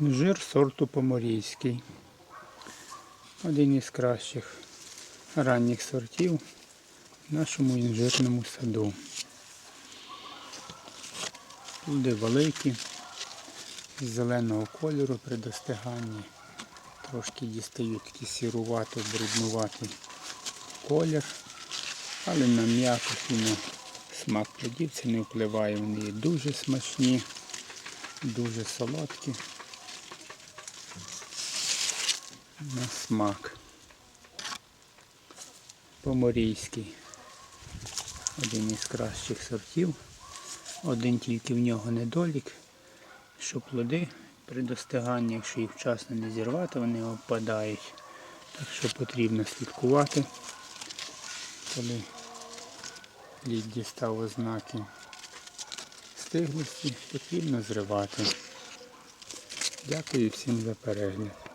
Інжир сорту поморійський. Один із кращих ранніх сортів в нашому інжирному саду. Плоди великі, з зеленого кольору при достиганні. Трошки дістають такий сірувато, бруднуватий колір, але на м'якость і на смак плодів це не впливає. Вони дуже смачні, дуже солодкі. На смак. Поморійський. Один із кращих сортів. Один тільки в нього недолік, що плоди при достиганні, якщо їх вчасно не зірвати, вони опадають. Так що потрібно слідкувати, коли плід дістав ознаки стиглості, потрібно зривати. Дякую всім за перегляд.